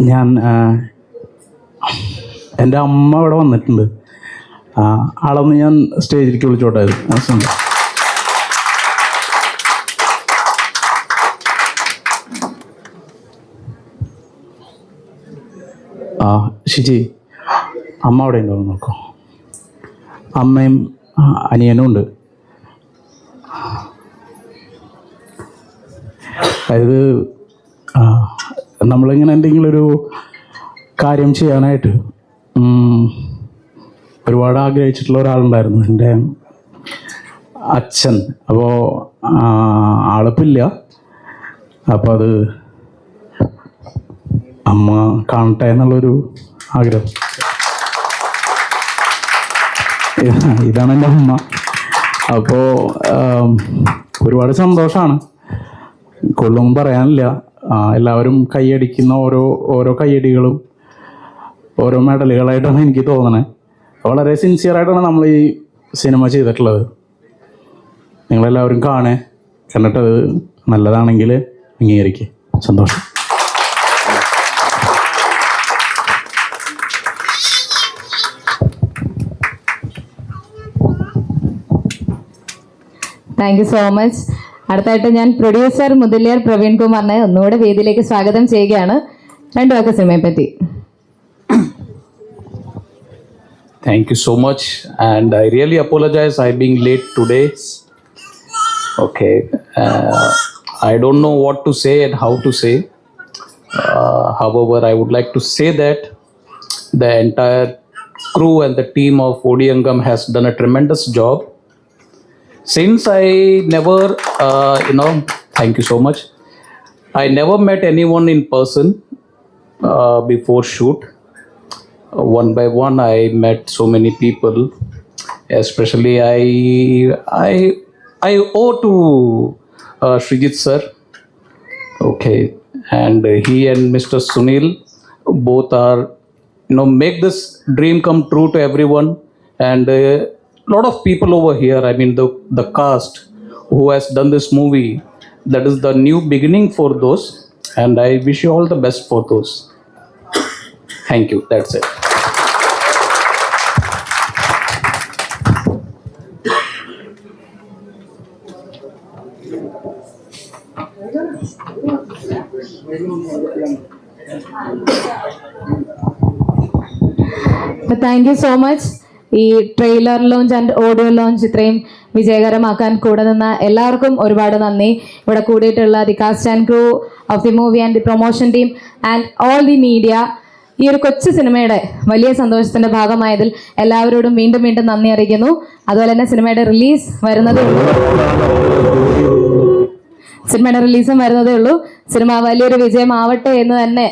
ഞാൻ എന്റെ അമ്മ ഇവിടെ വന്നിട്ടുണ്ട്. ആളൊന്ന് ഞാൻ സ്റ്റേജിലേക്ക് വിളിച്ചോട്ടെ. ആ, ശിജി അമ്മ അവിടെ ഉണ്ടോ നോക്കോ. അമ്മയും അനിയനും ഉണ്ട്. അതായത് നമ്മളിങ്ങനെ എന്തെങ്കിലും ഒരു കാര്യം ചെയ്യാനായിട്ട് ഒരുപാട് ആഗ്രഹിച്ചിട്ടുള്ള ഒരാളുണ്ടായിരുന്നു. എന്റെ അച്ഛൻ. അപ്പോൾ ആളിപ്പില്ല. അപ്പോൾ അത് അമ്മ കാണട്ടെ എന്നുള്ളൊരു ആഗ്രഹം. ഇതാണ് എന്റെ അമ്മ. അപ്പോൾ ഒരുപാട് സന്തോഷമാണ് കൊള്ളൊന്നും പറയാനില്ല. എല്ലാവരും കൈയടിക്കുന്ന ഓരോ ഓരോ കൈയടികളും ഓരോ മെഡലുകളായിട്ടാണ് എനിക്ക് തോന്നണേ. വളരെ സിൻസിയറായിട്ടാണ് നമ്മൾ ഈ സിനിമ ചെയ്തിട്ടുള്ളത്. നിങ്ങളെല്ലാവരും കാണേ. കണ്ടിട്ടത് നല്ലതാണെങ്കിൽ അംഗീകരിക്കുക സന്തോഷം. താങ്ക് യു സോ മച്ച് അടുത്തായിട്ട് ഞാൻ പ്രൊഡ്യൂസർ മുതലിയാർ പ്രവീൺ കുമാറിനെ ഒന്നുകൂടെ വേദിയിലേക്ക് സ്വാഗതം ചെയ്യുകയാണ് രണ്ടു വാക്ക് സിനിമയെ പറ്റി Thank you so much, and I really apologize. I being late today. Okay, uh, I don't know what to say and how to say. Uh, however, I would like to say that the entire crew and the team of Odiangam has done a tremendous job. Since I never, uh, you know, thank you so much. I never met anyone in person uh, before shoot. One by one i met so many people. Especially i i i owe to uh, sir. Okay. And he and mr sunil both are you know make this dream come true to everyone. And a lot of people over here i mean the the cast who has done this movie that is the new beginning for those and i wish you all the best for those. Thank you. That's it. But thank you so much. ഈ trailer launch and audio launch ഇത്രയും വിജയകരമാക്കാൻ കൂടെ നിന്ന എല്ലാവർക്കും ഒരുപാട് നന്ദി. ഇവിടെ കൂടിയിട്ടുള്ള the cast and crew of the movie and the promotion team and all the media ഈ ഒരു കൊച്ചു സിനിമയുടെ വലിയ സന്തോഷത്തിന്റെ ഭാഗമായതിൽ എല്ലാവരോടും വീണ്ടും വീണ്ടും നന്ദി അറിയിക്കുന്നു. അതുപോലെ തന്നെ സിനിമയുടെ റിലീസ് വരുന്നതേ സിനിമയുടെ റിലീസും വരുന്നതേ ഉള്ളൂ. സിനിമ വലിയൊരു വിജയമാവട്ടെ എന്ന് തന്നെ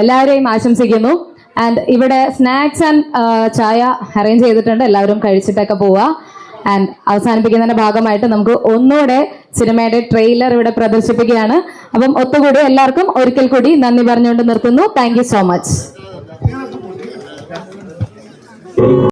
എല്ലാവരെയും ആശംസിക്കുന്നു. ആൻഡ് ഇവിടെ സ്നാക്സ് ആൻഡ് ചായ അറേഞ്ച് ചെയ്തിട്ടുണ്ട്. എല്ലാവരും കഴിച്ചിട്ടൊക്കെ പോവുക ആൻഡ് അവസാനിപ്പിക്കുന്നതിന്റെ ഭാഗമായിട്ട് നമുക്ക് ഒന്നുകൂടെ സിനിമയുടെ ട്രെയിലർ ഇവിടെ പ്രദർശിപ്പിക്കുകയാണ്. അപ്പം ഒത്തുകൂടി എല്ലാവർക്കും ഒരിക്കൽ കൂടി നന്ദി പറഞ്ഞുകൊണ്ട് നിർത്തുന്നു. Thank so much